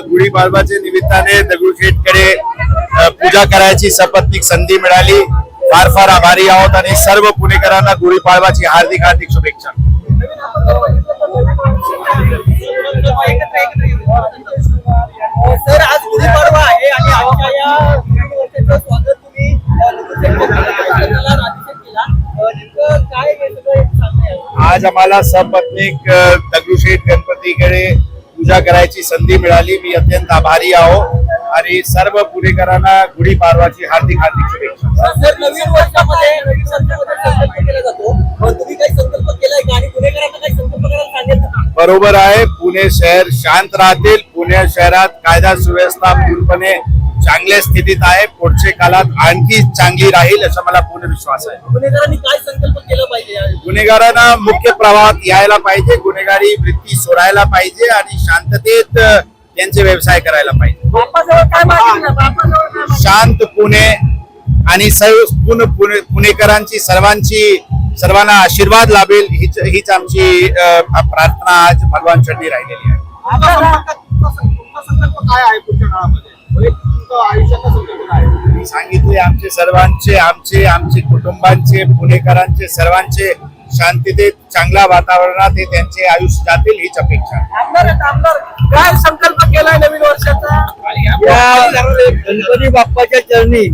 गुढीपाडवाच्या निमित्ताने दगडूशेठकडे पूजा करायची सपत्नीक संधी मिळाली. फार फार आभारी आहोत आणि सर्व पुणेकरांना गुढीपाडवाची हार्दिक हार्दिक शुभेच्छा. सर आज गुढीपाडवा आहे आणि या स्वागत तुम्ही काय? आज आम्हाला सपत्नीक दगडूशेठ गणपतीकडे पूजा करायची संधी मिळाली. मी अत्यंत आभारी आहो आणि सर्व पुणेकरांना गुढीपाडवाची हार्दिक हार्दिक शुभेच्छा. सर नवीन वर्षामध्ये नवीन वर्षामध्ये संकल्प केला जातो. अ, तुम्ही काही संकल्प केलाय का? आणि गुन्हेगारांना काही संकल्प करायला सांगेल का? बरोबर आहे. पुणे शहर शांत राहतील. पुणे शहरात कायदा सुव्यवस्था पूर्णपणे चांगल्या स्थितीत आहे. पुढच्या काळात आणखी चांगली राहील असा मला पूर्ण विश्वास आहे. गुन्हेगारांनी काय संकल्प केला पाहिजे गुन्हेगारांना मुख्य प्रवाहात यायला पाहिजे. गुन्हेगारी वृत्ती सोडायला पाहिजे आणि शांततेत त्यांचे व्यवसाय करायला पाहिजे? शांत पुणे आणि सर्व पुणे पुणे पुणेकरांची सर्वांची सर्वांना आशीर्वाद लाभेल. हीच हीच आमची अ, प्रार्थना आज भगवान चरणी राहिलेली आहे. काय आहे पुढच्या काळामध्ये? मी सांगितले आमचे सर्वांचे आमचे आमचे कुटुंबांचे पुणेकरांचे सर्वांचे शांततेत चांगल्या वातावरणात हे त्यांचे आयुष्य जातील हीच अपेक्षा. काय संकल्प केलाय नवीन वर्षाचा? गणपती बाप्पाच्या चरणी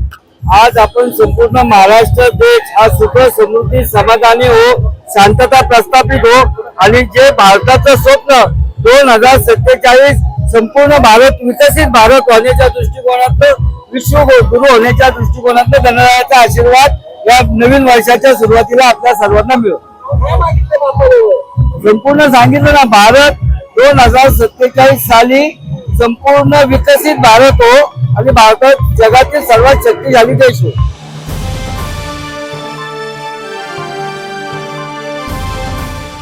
आज आपण संपूर्ण महाराष्ट्र देश हा सुख समृद्धी समाधानी हो शांतता प्रस्थापित हो आणि जे भारताचं स्वप्न दोन हजार सत्तेचाळीस संपूर्ण भारत विकसित भारत होण्याच्या दृष्टिकोनातून विश्व गुरु होण्याच्या दृष्टिकोनातून गणरायाचा आशीर्वाद या नवीन वर्षाच्या सुरुवातीला आपल्या सर्वांना मिळतो संपूर्ण सांगितलं ना भारत दोन हजार सत्तेचाळीस साली संपूर्ण विकसित भारत हो आणि भारतात जगातील सर्वात शक्तिशाली देश हो.